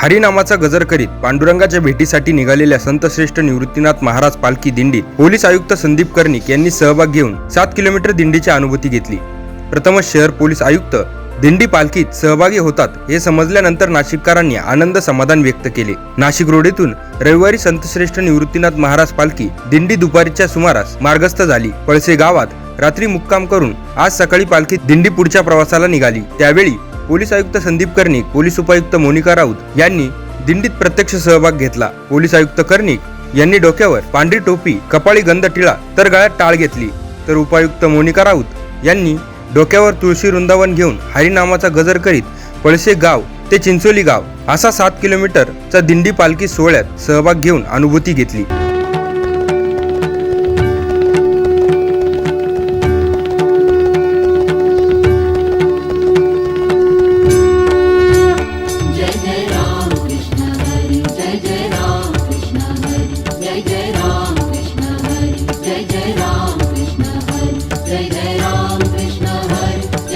हरिनामाचा गजर करीत पांडुरंगाच्या भेटीसाठी निघालेल्या संतश्रेष्ठ निवृत्तीनाथ महाराज पालखी दिंडीत पोलीस आयुक्त संदीप कर्णिक यांनी सहभाग घेऊन सात किलोमीटर दिंडीची अनुभूती घेतली. प्रथमच शहर पोलीस आयुक्त दिंडी पालखीत सहभागी होतात हे समजल्यानंतर नाशिककरांनी आनंद समाधान व्यक्त केले. नाशिक रोडीतून रविवारी संतश्रेष्ठ निवृत्तीनाथ महाराज पालखी दिंडी दुपारीच्या सुमारास मार्गस्थ झाली. पळसे गावात रात्री मुक्काम करून आज सकाळी पालखी दिंडी पुढच्या प्रवासाला निघाली. त्यावेळी पोलीस आयुक्त संदीप कर्णिक पोलीस उपायुक्त मोनिका राऊत यांनी दिंडीत प्रत्यक्ष सहभाग घेतला. पोलीस आयुक्त कर्णिक यांनी डोक्यावर पांढरी टोपी कपाळी गंध टिळा तर गळ्यात टाळ घेतली. तर उपायुक्त मोनिका राऊत यांनी डोक्यावर तुळशी वृंदावन घेऊन हरिनामाचा गजर करीत पळसे गाव ते चिंचोली गाव असा सात किलोमीटरचा दिंडी पालखी सोहळ्यात सहभाग घेऊन अनुभूती घेतली.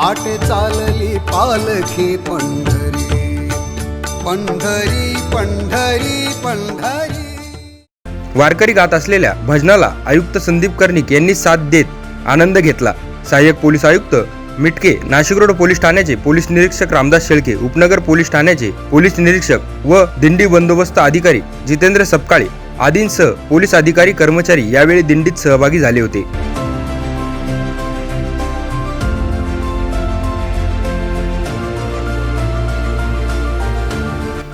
वाट चालली पालखी पंढरी. पंढरी पंढरी पंढरी. वारकरी गात असलेल्या भजनाला आयुक्त संदीप कर्णिक यांनी साथ देत आनंद घेतला. सहाय्यक पोलीस आयुक्त मिटके नाशिक रोड पोलीस ठाण्याचे पोलीस निरीक्षक रामदास शेळके उपनगर पोलीस ठाण्याचे पोलीस निरीक्षक व दिंडी बंदोबस्त अधिकारी जितेंद्र सपकाळे आदींसह पोलीस अधिकारी कर्मचारी यावेळी दिंडीत सहभागी झाले होते.